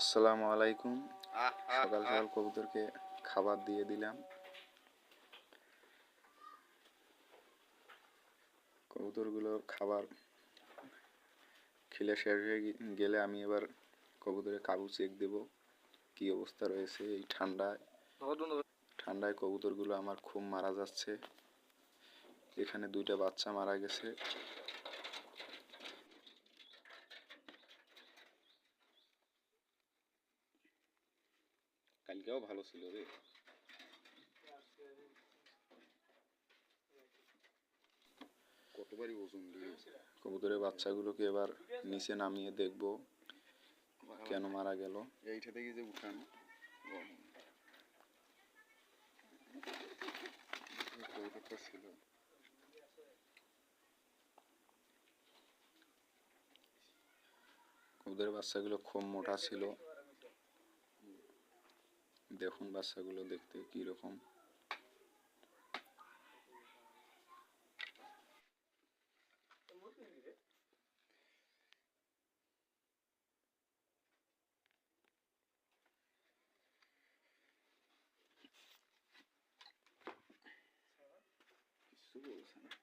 আসসালামু আলাইকুম। সকাল সকাল কবুতরকে খাবার দিয়ে দিলাম। কবুতরগুলোর খাবার খেলে শেষ হয়ে গেলে আমি এবার কবুতরের কাবু চেক দেব। কি অবস্থা রয়েছে এই ঠান্ডায়? ঠান্ডায় কবুতরগুলো আমার খুব মারা যাচ্ছে। এখানে দুইটা বাচ্চা মারা গেছে। কালকেও ভালো ছিল রে। কতবারই ওজন দিয়েছে কবুতরের বাচ্চাগুলোকে এবার নিচে নামিয়ে দেখব কেন মারা গেল। এইটা থেকে যে উঠানো। কৌতুকটা ছিল। ওদের বাচ্চাগুলো খুব মোটা ছিল। দেখুন বাচ্চাগুলো দেখতে কি রকম কিছু বলছে না